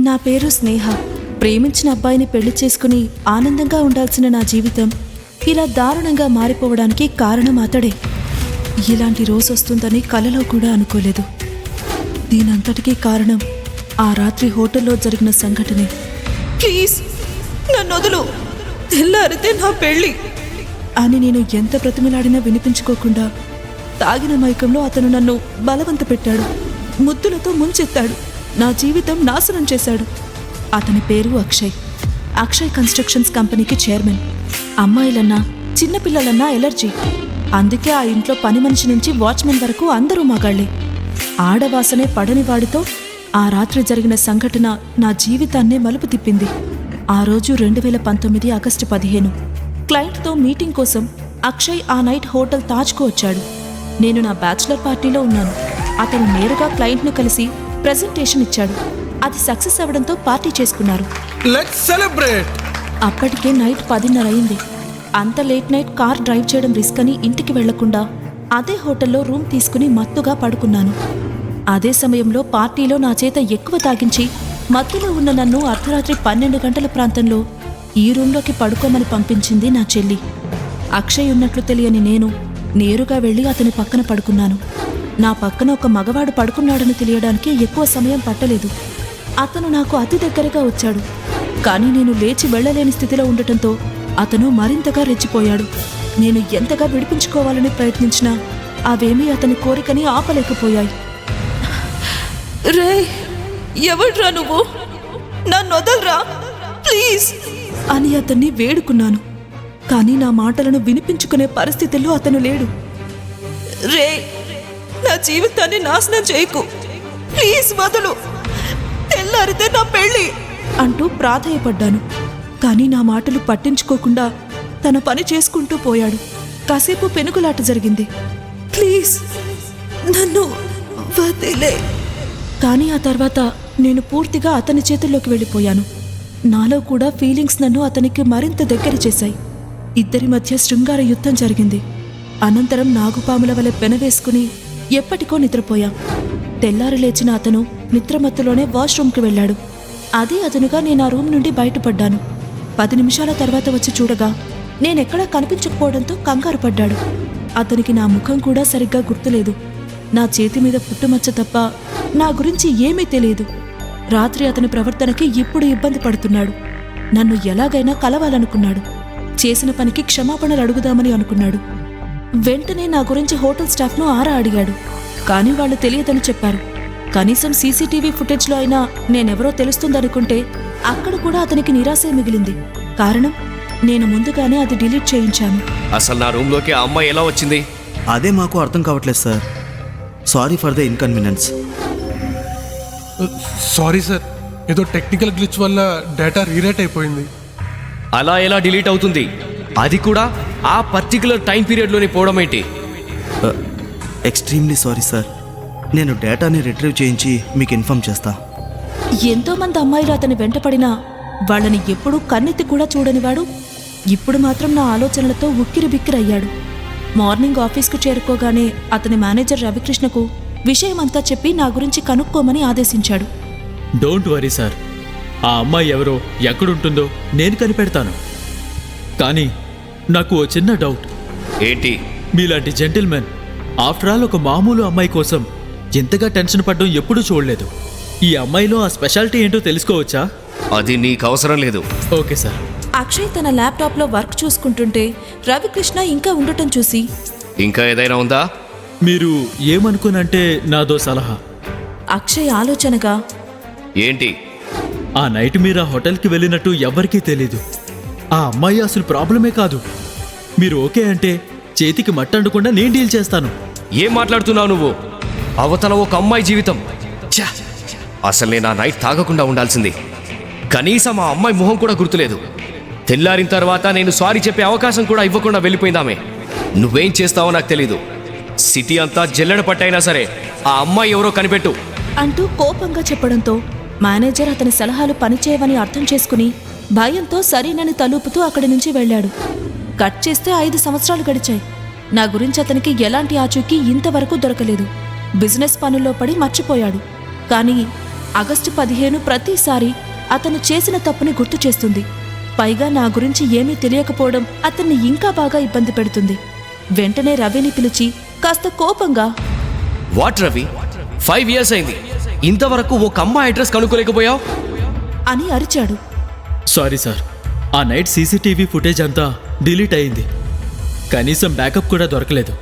నా పేరు స్నేహ. ప్రేమించిన అబ్బాయిని పెళ్ళి చేసుకుని ఆనందంగా ఉండాల్సిన నా జీవితం ఇలా దారుణంగా మారిపోవడానికి కారణం అతడే. ఇలాంటి రోజు వస్తుందని కలలో కూడా అనుకోలేదు. దీనంతటికీ కారణం ఆ రాత్రి హోటల్లో జరిగిన సంఘటనే. ప్లీజ్ నన్ను వదులు. తెల్లారితే నా పెళ్ళి. అని నేను ఎంత ప్రతిమలాడినా వినిపించుకోకుండా తాగిన మైకంలో అతను నన్ను బలవంత పెట్టాడు ముద్దులతో ముంచెత్తాడు. నా జీవితం నాశనం చేశాడు. అతని పేరు అక్షయ్. అక్షయ్ కన్స్ట్రక్షన్స్ కంపెనీకి చైర్మన్. అమ్మాయిలన్నా చిన్నపిల్లలన్నా ఎలర్జీ. అందుకే ఆ ఇంట్లో పని మనిషి నుంచి వాచ్మెన్ వరకు అందరూ మగాళ్ళే. ఆడవాసనే పడని వాడితో ఆ రాత్రి జరిగిన సంఘటన నా జీవితాన్నే మలుపు తిప్పింది. ఆ రోజు రెండు వేల పంతొమ్మిది ఆగస్టు పదిహేను. క్లయింట్తో మీటింగ్ కోసం అక్షయ్ ఆ నైట్ హోటల్ తాజ్కు వచ్చాడు. నేను నా బ్యాచులర్ పార్టీలో ఉన్నాను. అతను నేరుగా క్లయింట్ను కలిసి ప్రెజెంటేషన్ ఇచ్చాడు. అది సక్సెస్ అవ్వడంతో పార్టీ చేసుకున్నారు. లెట్స్ సెలబ్రేట్ అప్పటికే నైట్ పదిన్నర అయింది. అంత లేట్ నైట్ కార్ డ్రైవ్ చేయడం రిస్క్ అని ఇంటికి వెళ్ళకుండా అదే హోటల్లో రూమ్ తీసుకుని మత్తుగా పడుకున్నాను. అదే సమయంలో పార్టీలో నా చేత ఎక్కువ తాగించి మత్తులో ఉన్న నన్ను అర్ధరాత్రి పన్నెండు గంటల ప్రాంతంలో ఈ రూంలోకి పడుకోమని పంపించింది నా చెల్లి. అక్షయ్ ఉన్నట్లు తెలియని నేను నేరుగా వెళ్ళి అతని పక్కన పడుకున్నాను. నా పక్కన ఒక మగవాడు పడుకున్నాడని తెలియడానికి ఎక్కువ సమయం పట్టలేదు. అతను నాకు అతి దగ్గరగా వచ్చాడు. కానీ నేను లేచి వెళ్ళలేని స్థితిలో ఉండటంతో అతను మరింతగా రెచ్చిపోయాడు. నేను ఎంతగా విడిపించుకోవాలని ప్రయత్నించినా అవేమీ అతని కోరికని ఆపలేకపోయాయి. రే ఎవడ్రా నువ్వు? నన్ను వదలరా? ప్లీజ్. అని అతన్ని వేడుకున్నాను. కానీ నా మాటలను వినిపించుకునే పరిస్థితుల్లో అతను లేడు. రే నా జీవితాన్ని నాశనం చేయకు. ప్లీజ్ వదులు. తెల్లారితే నా పెళ్ళి. అంటూ ప్రాధేయపడ్డాను. కానీ నా మాటలు పట్టించుకోకుండా తన పని చేసుకుంటూ పోయాడు. కాసేపు పెనుగులాట జరిగింది. ప్లీజ్. నన్ను వదిలే. కానీ ఆ తర్వాత నేను పూర్తిగా అతని చేతుల్లోకి వెళ్ళిపోయాను. నాలో కూడా ఫీలింగ్స్ నన్ను అతనికి మరింత దగ్గర చేశాయి. ఇద్దరి మధ్య శృంగార యుద్ధం జరిగింది. అనంతరం నాగుపాముల వలె పెనవేసుకుని ఎప్పటికో నిద్రపోయాం. తెల్లారి లేచిన అతను నిద్రమత్తులోనే వాష్రూమ్కి వెళ్ళాడు. అదే అదనుగా నేను ఆ రూమ్ నుండి బయటపడ్డాను. పది నిమిషాల తర్వాత వచ్చి చూడగా నేనెక్కడా కనిపించకపోవడంతో కంగారు పడ్డాడు. అతనికి నా ముఖం కూడా సరిగ్గా గుర్తులేదు. నా చేతి మీద పుట్టుమచ్చ తప్ప నా గురించి ఏమీ తెలియదు. రాత్రి అతని ప్రవర్తనకి ఇప్పుడు ఇబ్బంది పడుతున్నాడు. నన్ను ఎలాగైనా కలవాలనుకున్నాడు. చేసిన పనికి క్షమాపణలు అడుగుదామని అనుకున్నాడు. వెంటనే నా గురించి హోటల్ స్టాఫ్ను ఆరా అడిగాడు. కానీ వాళ్ళు తెలియదని చెప్పారు. కనీసం సీసీటీవీ ఫుటేజ్లో అయినా నేనెవరో తెలుస్తుందనుకుంటే అక్కడ కూడా అతనికి నిరాశే మిగిలింది. కారణం నేను ముందుగానే అది డిలీట్ చేయించాను. అసలు నా రూమ్లోకి ఆ అమ్మాయి ఎలా వచ్చింది? అదే మాకు అర్థం కావట్లేదు sir. Sorry for the inconvenience. Sorry sir. ఏదో టెక్నికల్ గ్లిచ్ వల్ల డేటా రీరేట్ అయిపోయింది. అలా ఎలా డిలీట్ అవుతుంది? అది కూడా ఆ పర్టికులర్ టైం పీరియడ్లోనే పోవడం ఏంటి? ఎక్స్ట్రీమ్లీ సారీ సార్ నేను డేటాని రిట్రీవ్ చేయించి మీకు ఇన్ఫామ్ చేస్తా. ఎంతో మంది అమ్మాయిలు అతని వెంటపడినా వాళ్ళని ఎప్పుడూ కన్నెత్తి కూడా చూడనివాడు ఇప్పుడు మాత్రం నా ఆలోచనలతో ఉక్కిరి బిక్కిరయ్యాడు మార్నింగ్ ఆఫీస్కు చేరుకోగానే అతని మేనేజర్ రవికృష్ణకు విషయమంతా చెప్పి నా గురించి కనుక్కోమని ఆదేశించాడు. డోంట్ వరీ సార్ ఆ అమ్మాయి ఎవరో ఎక్కడుంటుందో నేను కనిపెడతాను. కానీ నాకు ఓ చిన్న డౌట్. ఏంటి? మీలాంటి జెంటిల్మెన్ ఆఫ్టర్ ఆల్ ఒక మామూలు అమ్మాయి కోసం ఎంతగా టెన్షన్ పడడం ఎప్పుడూ చూడలేదు. ఈ అమ్మాయిలో ఆ స్పెషాలిటీ ఏంటో తెలుసుకోవచ్చా? అది నీకు అవసరం లేదు. Okay sir. అక్షయ్ తన ల్యాప్టాప్లో వర్క్ చూసుకుంటుంటే రవికృష్ణ ఇంకా ఉండటం చూసి ఇంకా ఏదైనా ఉందా? మీరు ఏమనుకునంటే నాదో సలహా. అక్షయ్ ఆలోచనగా ఏంటి? ఆ నైట్ మీరు ఆ హోటల్కి వెళ్ళినట్టు ఎవ్వరికీ తెలీదు. ఆ అమ్మాయి అసలు ప్రాబ్లమే కాదు. మీరు ఓకే అంటే చేతికి మట్టండకుండా నేను డీల్ చేస్తాను. ఏం మాట్లాడుతున్నావు నువ్వు? అవతల ఒక అమ్మాయి జీవితం. ఛ! అసలు నేను ఆ నైట్ తాగకుండా ఉండాల్సింది. కనీసం ఆ అమ్మాయి మొహం కూడా గుర్తులేదు. తెల్లారిన తర్వాత నేను సారీ చెప్పే అవకాశం కూడా ఇవ్వకుండా వెళ్ళిపోయిందామే. నువ్వేం చేస్తావో నాకు తెలీదు. సిటీ అంతా జల్లెడ పట్టైనా సరే ఆ అమ్మాయి ఎవరో కనిపెట్టు. అంటూ కోపంగా చెప్పడంతో మేనేజర్ అతని సలహాలు పనిచేయవని అర్థం చేసుకుని భయంతో సరేనని తలుపుతూ అక్కడి నుంచి వెళ్ళాడు. కట్ చేస్తే ఐదు సంవత్సరాలు గడిచాయి. నా గురించి అతనికి ఎలాంటి ఆచూకీ ఇంతవరకు దొరకలేదు. బిజినెస్ పనుల్లో పడి మర్చిపోయాడు. కానీ ఆగస్టు పదిహేను ప్రతిసారి అతను చేసిన తప్పుని గుర్తు చేస్తుంది. పైగా నా గురించి ఏమీ తెలియకపోవడం అతన్ని ఇంకా బాగా ఇబ్బంది పెడుతుంది. వెంటనే రవిని పిలిచి కాస్త కోపంగా వాట్ రవి? ఫైవ్ ఇయర్స్ అయింది. ఇంతవరకు ఒక అమ్మాయి అడ్రస్ కనుక్కోలేకపోయావు? అని అరిచాడు. సారీ సార్ ఆ నైట్ సీసీటీవీ ఫుటేజ్ అంతా డిలీట్ అయింది. కనీసం బ్యాకప్ కూడా దొరకలేదు.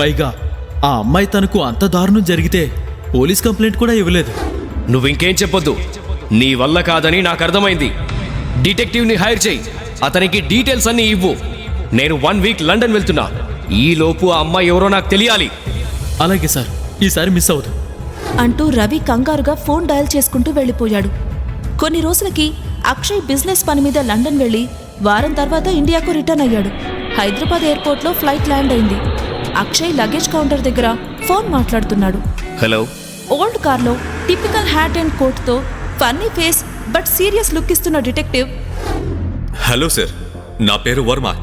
పైగా ఆ అమ్మాయి తనకు అంత దారుణం జరిగితే పోలీస్ కంప్లైంట్ కూడా ఇవ్వలేదు. నువ్వు ఇంకేం చెప్పొద్దు. నీ వల్ల కాదని నాకు అర్థమైంది. డిటెక్టివ్ని హైర్ చేయి. అతనికి డీటెయిల్స్ అన్నీ ఇవ్వు. నేను వన్ వీక్ లండన్ వెళ్తున్నా. ఈ లోపు ఆ అమ్మాయి ఎవరో నాకు తెలియాలి. అలాగే సార్. ఈసారి మిస్ అవ్వదు అంటూ రవి కంగారుగా ఫోన్ డయల్ చేసుకుంటూ వెళ్ళిపోయాడు. కొన్ని రోజులకి అక్షయ్ బిజినెస్ పని మీద లండన్ వెళ్ళి వారం తర్వాత ఇండియాకు రిటర్న్ అయ్యాడు. హైదరాబాద్ ఎయిర్పోర్ట్లో ఫ్లైట్ ల్యాండ్ అయింది. అక్షయ్ లగేజ్ కౌంటర్ దగ్గర ఫోన్ మాట్లాడుతున్నాడు. హలో. ఓల్డ్ కార్లో typical hat and కోట్తో funny face but serious look ఇస్తున్న డిటెక్టివ్. హలో సార్ నా పేరు వర్మ.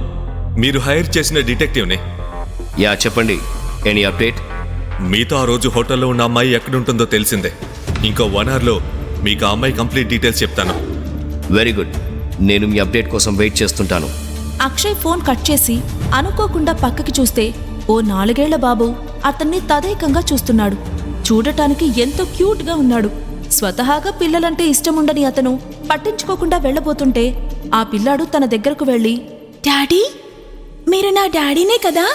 మీరు హైర్ చేసిన డిటెక్టివ్ని. యా చెప్పండి. Any update? మీతో ఆ రోజు హోటల్లో ఉన్న అమ్మాయి ఎక్కడుంటుందో తెలిసిందే. ఇంకో వన్ అవర్లో మీకు ఆ అమ్మాయి కంప్లీట్ డీటెయిల్స్ చెప్తాను. వెరీ గుడ్ నేను మీ అప్డేట్ కోసం వెయిట్ చేస్తుంటాను. అక్షయ్ ఫోన్ కట్ చేసి అనుకోకుండా పక్కకి చూస్తే ఓ నాలుగేళ్ళ బాబు అతన్ని తదేకంగా చూస్తున్నాడు. చూడటానికి ఎంతో క్యూట్గా ఉన్నాడు. స్వతహాగా పిల్లలంటే ఇష్టముండని అతను పట్టించుకోకుండా వెళ్ళబోతుంటే ఆ పిల్లాడు తన దగ్గరకు వెళ్ళి డాడీ మీరు నా డాడీనే కదా?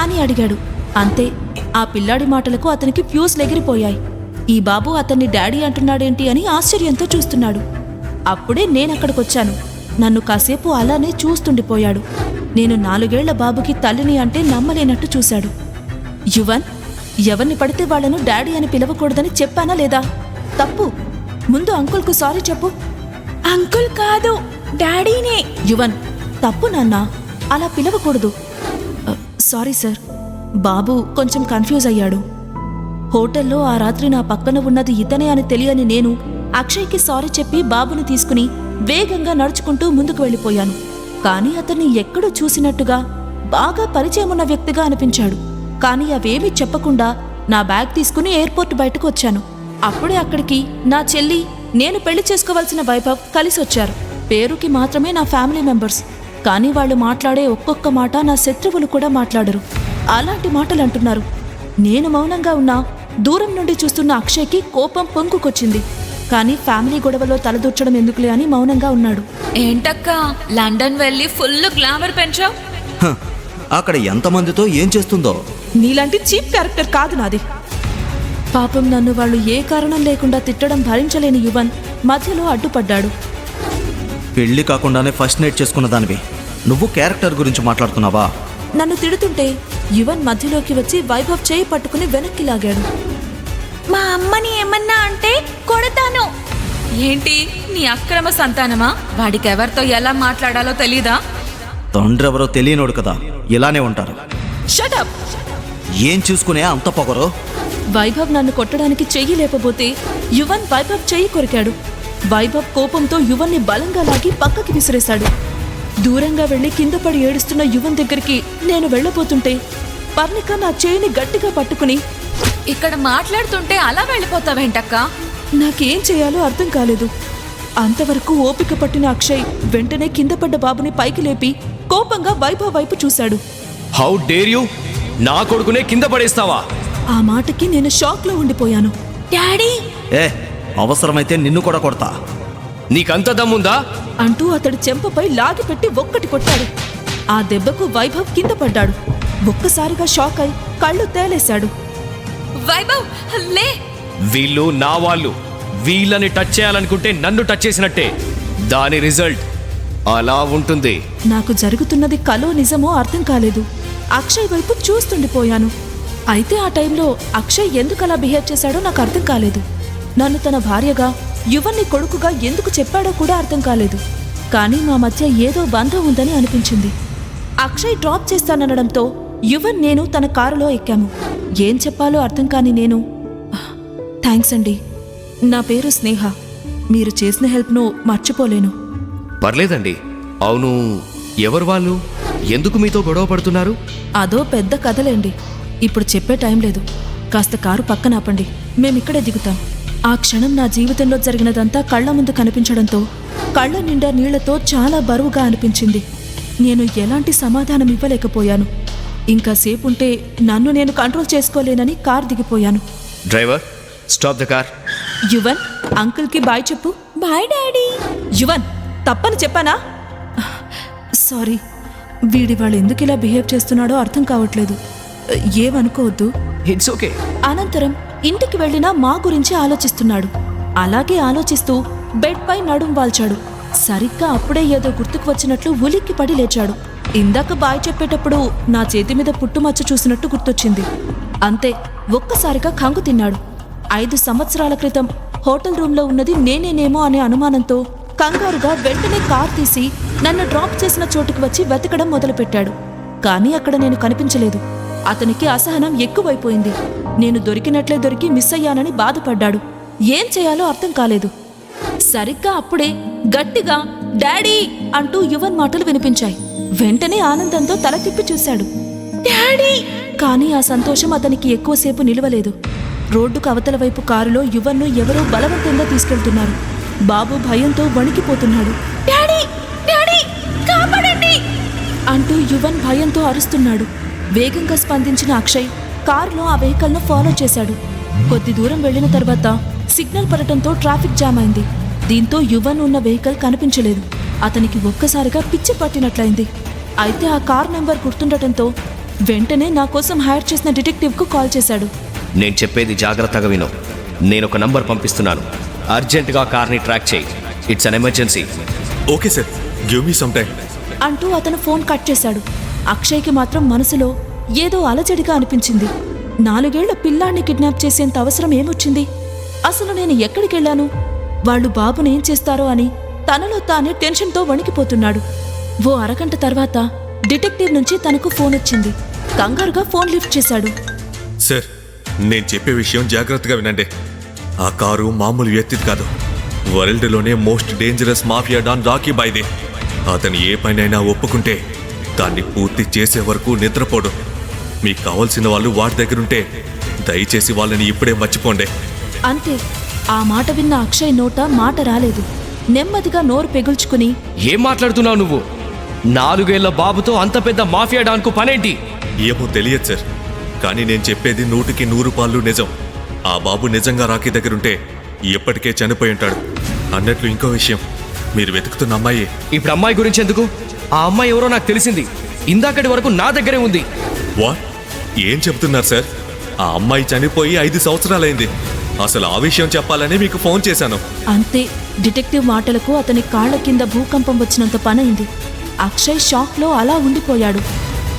అని అడిగాడు. అంతే ఆ పిల్లాడి మాటలకు అతనికి ఫ్యూస్ ఎగిరిపోయాయి ఈ బాబు అతన్ని డాడీ అంటున్నాడేంటి అని ఆశ్చర్యంతో చూస్తున్నాడు. అప్పుడే నేనక్కడికొచ్చాను. నన్ను కాసేపు అలానే చూస్తుండిపోయాడు. నేను నాలుగేళ్ళ బాబుకి తల్లిని అంటే నమ్మలేనట్టు చూశాడు. యువన్ ఎవరిని పడితే వాళ్ళను డాడీ అని పిలవకూడదని చెప్పానా లేదా? తప్పు. ముందు అంకుల్కు సారీ చెప్పు. అంకుల్ కాదు డాడీనే. యువన్ తప్పు నాన్న. అలా పిలవకూడదు. Sorry sir. బాబు కొంచెం కన్ఫ్యూజ్ అయ్యాడు. హోటల్లో ఆ రాత్రి నా పక్కన ఉన్నది ఇతనే అని తెలియని నేను అక్షయ్కి సారీ చెప్పి బాబుని తీసుకుని వేగంగా నడుచుకుంటూ ముందుకు వెళ్ళిపోయాను. కానీ అతన్ని ఎక్కడో చూసినట్టుగా బాగా పరిచయం ఉన్న వ్యక్తిగా అనిపించాడు. కానీ అవేమీ చెప్పకుండా నా బ్యాగ్ తీసుకుని ఎయిర్పోర్ట్ బయటకు వచ్చాను. అప్పుడే అక్కడికి నా చెల్లి నేను పెళ్ళి చేసుకోవాల్సిన వైభవ్ కలిసి వచ్చారు. పేరుకి మాత్రమే నా ఫ్యామిలీ మెంబర్స్. కానీ వాళ్ళు మాట్లాడే ఒక్కొక్క మాట నా శత్రువులు కూడా మాట్లాడరు. అలాంటి మాటలు అంటున్నారు. నేను మౌనంగా ఉన్నా దూరం నుండి చూస్తున్న అక్షయ్కి కోపం పొంగుకొచ్చింది. కానీ ఫ్యామిలీ గొడవలో తలదూర్చడం ఎందుకులే అని మౌనంగా ఉన్నాడు. ఏంటక్క? లండన్ వెళ్ళి ఫుల్ గ్లామర్ పెంచావు? అక్కడ ఎంతమందితో ఏం చేస్తుందో? నీలాంటి చీప్ క్యారెక్టర్ కాదు నాది. పాపం నన్ను వాళ్ళు ఏ కారణం లేకుండా తిట్టడం భరించలేని యువన్ మధ్యలో అడ్డుపడ్డాడు. పెళ్ళి కాకుండానే ఫస్ట్ నైట్ చేసుకున్న దానివి. నువ్వు క్యారెక్టర్ గురించి మాట్లాడుతున్నావా నన్ను తిడుతుంటే యువన్ మధ్యలోకి వచ్చి వైభవ్ చేయి పట్టుకుని వెనక్కి లాగాడు. మా అమ్మని ఏమన్నా అంటే కొడతాను. ఏంటి? నీ అక్రమ సంతానమా? వాడికి ఎవరితో ఎలా మాట్లాడాలో తెలీదా? తండ్రి ఎవరో తెలియనోడు కదా ఇలానే ఉంటారు. షటప్ ఏం చూసుకునే అంత పొగరు? వైభవ్ నన్ను కొట్టడానికి చెయ్యి లేపబోతే యువన్ వైభవ్ చెయ్యి కొరికాడు. వైభవ్ కోపంతో యువన్ని బలంగా లాగి పక్కకి విసిరేశాడు. దూరంగా వెళ్ళి కింద పడి ఏడుస్తున్న యువన్ దగ్గరికి నేను వెళ్ళబోతుంటే పర్ణిక నా చేయిని గట్టిగా పట్టుకుని ఇక్కడ మాట్లాడుతుంటే అలా వెళ్ళిపోతావేంటక్క? నాకేం చేయాలో అర్థం కాలేదు. అంతవరకు ఓపిక పట్టిన అక్షయ్ వెంటనే కింద పడ్డ బాబుని పైకి లేపి కోపంగా వైభవ్ వైపు చూశాడు. హౌ డేర్ యూ నా కొడుకునే కింద పడేస్తావా? ఆ మాటకి నేను షాక్లో ఉండిపోయాను. డాడీ! ఏ అవసరమైతే నిన్ను కూడా కొడతా. నీకంత దమ్ముందా? అంటూ అతడి చెంపపై లాగిపెట్టి ఒక్కటి కొట్టాడు. ఆ దెబ్బకు వైభవ్ కింద పడ్డాడు. ఒక్కసారిగా షాక్ అయి కళ్ళు తేలేశాడు. వైభవ్ లే. వీళ్ళు నా వాళ్ళు. వీళ్ళని టచ్ చేయాలనుకుంటే నన్ను టచ్ చేసినట్టే. దాని రిజల్ట్ అలా ఉంటుంది. నాకు జరుగుతున్నది కలో నిజమో అర్థం కాలేదు. అక్షయ్ వైపు చూస్తుండిపోయాను. అయితే ఆ టైంలో అక్షయ్ ఎందుకు అలా బిహేవ్ చేశాడో నాకు అర్థం కాలేదు. నన్ను తన భార్యగా యువన్ని కొడుకుగా ఎందుకు చెప్పాడో కూడా అర్థం కాలేదు. కానీ మా మధ్య ఏదో బంధం ఉందని అనిపించింది. అక్షయ్ డ్రాప్ చేస్తాననడంతో యువన్ నేను తన కారులో ఎక్కాము. ఏం చెప్పాలో అర్థం కాని నేను థ్యాంక్స్ అండి. నా పేరు స్నేహ. మీరు చేసిన హెల్ప్ను మర్చిపోలేను. పర్లేదండి. అవును ఎవరు వాళ్ళు? ఎందుకు మీతో గొడవ పడుతున్నారు? అదో పెద్ద కథలేండి. ఇప్పుడు చెప్పే టైం లేదు. కాస్త కారు పక్కన ఆపండి. మేమిక్కడే దిగుతాం. ఆ క్షణం నా జీవితంలో జరిగినదంతా కళ్ళ ముందు కనిపించడంతో కళ్ళ నిండా నీళ్ళతో చాలా బరువుగా అనిపించింది. నేను ఎలాంటి సమాధానం ఇవ్వలేకపోయాను. ఇంకా సేపుంటే నన్ను నేను కంట్రోల్ చేసుకోలేనని car దిగిపోయాను. Driver stop the car. Yuvan అంకుల్కి బాయ్ చెప్పు. Bye daddy. యువన్ తప్పని చెప్పానా? సారీ వీడి వాళ్ళు ఎందుకు ఇలా బిహేవ్ చేస్తున్నాడో అర్థం కావట్లేదు. ఏమనుకోవద్దు. ఇట్స్ ఓకే అనంతరం ఇంటికి వెళ్ళినా మా గురించి ఆలోచిస్తున్నాడు. అలాగే ఆలోచిస్తూ బెడ్ పై నడుం వాల్చాడు. సరిగ్గా అప్పుడే ఏదో గుర్తుకు వచ్చినట్లు ఉలిక్కి పడి లేచాడు. ఇందాక బాయ్ చెప్పేటప్పుడు నా చేతి మీద పుట్టుమచ్చ చూసినట్టు గుర్తొచ్చింది. అంతే ఒక్కసారిగా కంగు తిన్నాడు. ఐదు సంవత్సరాల క్రితం హోటల్ రూమ్లో ఉన్నది నేనేనేమో అనే అనుమానంతో కంగారుగా వెంటనే కార్ తీసి నన్ను డ్రాప్ చేసిన చోటుకు వచ్చి వెతకడం మొదలుపెట్టాడు. కానీ అక్కడ నేను కనిపించలేదు. అతనికి అసహనం ఎక్కువైపోయింది. నేను దొరికినట్లే దొరికి మిస్ అయ్యానని బాధపడ్డాడు. ఏం చేయాలో అర్థం కాలేదు. సరిగ్గా అప్పుడే గట్టిగా డాడీ అంటూ యువన్ మాటలు వినిపించాయి. వెంటనే ఆనందంతో తల తిప్పి చూశాడు. డాడీ! కానీ ఆ సంతోషం అతనికి ఎక్కువసేపు నిలవలేదు. రోడ్డుకు అవతల వైపు కారులో యువన్ను ఎవరో బలవంతంగా తీసుకెళ్తున్నారు. బాబు భయంతో వణికిపోతున్నాడు. డాడీ! డాడీ! కాపాడండి! అంటూ యువన్ భయంతో అరుస్తున్నాడు. వేగంగా స్పందించిన అక్షయ్ కారులో ఆ వెహికల్ను ఫాలో చేశాడు. కొద్ది దూరం వెళ్ళిన తర్వాత సిగ్నల్ పడటంతో ట్రాఫిక్ జామ్ అయింది. దీంతో యువన్ ఉన్న వెహికల్ కనిపించలేదు. అతనికి ఒక్కసారిగా పిచ్చి పట్టినట్లయింది. అయితే ఆ కార్ నెంబర్ గుర్తుండటంతో వెంటనే నా కోసం హైర్ చేసిన డిటెక్టివ్కు కాల్ చేశాడు. నేను చెప్పేది జాగ్రత్తగా విను. నేను ఒక నంబర్ పంపిస్తున్నాను. అర్జెంటుగా కార్ని ట్రాక్ చేయి. It's an emergency. Okay sir. Give me some time అంటూ అతను ఫోన్ కట్ చేశాడు. అక్షయ్కి మాత్రం మనసులో ఏదో అలజడిగా అనిపించింది. నాలుగేళ్ళ పిల్లాన్ని కిడ్నాప్ చేసేంత అవసరం ఏమొచ్చింది? అసలు నేను ఎక్కడికి వెళ్ళాను వాళ్ళు బాబుని ఏం చేస్తారో అని తనలో తానే టెన్షన్తో వణికిపోతున్నాడు. ఓ అరగంట తర్వాత డిటెక్టివ్ నుంచి తనకు ఫోన్ వచ్చింది. కంగారుగా ఫోన్ లిఫ్ట్ చేశాడు. సార్ నేను చెప్పే విషయం జాగ్రత్తగా వినండి. ఆ కారు మామూలు వ్యక్తిది కాదు. వరల్డ్లోనే most dangerous mafia don Rocky బాయ్దే. అతను ఏ పనైనా ఒప్పుకుంటే దాన్ని పూర్తి చేసే వరకు నిద్రపోడు. మీకు కావాల్సిన వాళ్ళు వాడి దగ్గరుంటే దయచేసి వాళ్ళని ఇప్పుడే మర్చిపోండి. అంతే. ఆ మాట విన్న అక్షయ్ నోట మాట రాలేదు. నెమ్మదిగా నోరు పెగుల్చుకుని ఏం మాట్లాడుతున్నావు నువ్వు? నాలుగేళ్ళ బాబుతో అంత పెద్ద మాఫియా డాన్కు పనేంటి? ఏమో తెలియదు సార్. కానీ నేను చెప్పేది నూటికి నూరు పాళ్ళు నిజం. ఆ బాబు నిజంగా రాకీ దగ్గరుంటే ఎప్పటికే చనిపోయి ఉంటాడు. అన్నట్లు ఇంకో విషయం. మీరు వెతుకుతున్న అమ్మాయి. ఇప్పుడు అమ్మాయి గురించి ఎందుకు? ఆ అమ్మాయి ఎవరో నాకు తెలిసింది. ఇందాకటి వరకు నా దగ్గరే ఉంది. వాట్? ఏం చెప్తున్నారు సార్? ఆ అమ్మాయి చనిపోయి ఐదు సంవత్సరాలైంది. అసలు ఆ విషయం చెప్పాలని మీకు ఫోన్ చేశాను. అంతే డిటెక్టివ్ మాటలకు అతని కాళ్ళ కింద భూకంపం వచ్చినంత పనైంది. అక్షయ్ షాక్లో అలా ఉండిపోయాడు.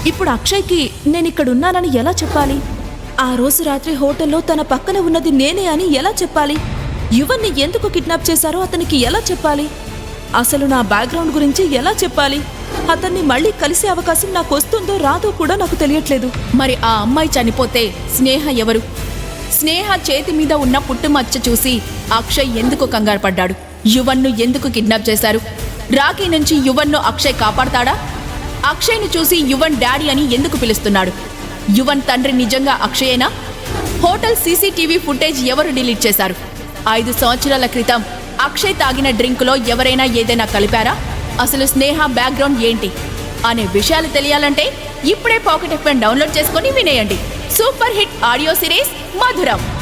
ఇప్పుడు అక్షయ్కి నేనిక్కడున్నానని ఎలా చెప్పాలి? ఆ రోజు రాత్రి హోటల్లో తన పక్కన ఉన్నది నేనే అని ఎలా చెప్పాలి? యువన్ని ఎందుకు కిడ్నాప్ చేశారో అతనికి ఎలా చెప్పాలి? అసలు నా బ్యాక్గ్రౌండ్ గురించి ఎలా చెప్పాలి? అతన్ని మళ్ళీ కలిసే అవకాశం నాకు వస్తుందో రాదో కూడా నాకు తెలియట్లేదు. మరి ఆ అమ్మాయి చనిపోతే స్నేహ ఎవరు? స్నేహ చేతి మీద ఉన్న పుట్టుమచ్చ చూసి అక్షయ్ ఎందుకు కంగారు పడ్డాడు? యువన్ను ఎందుకు కిడ్నాప్ చేశారు? రాఖీ నుంచి యువన్ను అక్షయ్ కాపాడతాడా? అక్షయ్ను చూసి యువన్ డాడీ అని ఎందుకు పిలుస్తున్నాడు? యువన్ తండ్రి నిజంగా అక్షయేనా? హోటల్ సీసీటీవీ ఫుటేజ్ ఎవరు డిలీట్ చేశారు? ఐదు సంవత్సరాల క్రితం అక్షయ్ తాగిన డ్రింకులో ఎవరైనా ఏదైనా కలిపారా? అసలు స్నేహ బ్యాక్గ్రౌండ్ ఏంటి? అనే విషయాలు తెలియాలంటే ఇప్పుడే పాకెట్ ఎఫ్ఎం డౌన్లోడ్ చేసుకొని వినేయండి. Super hit audio series Madhuram.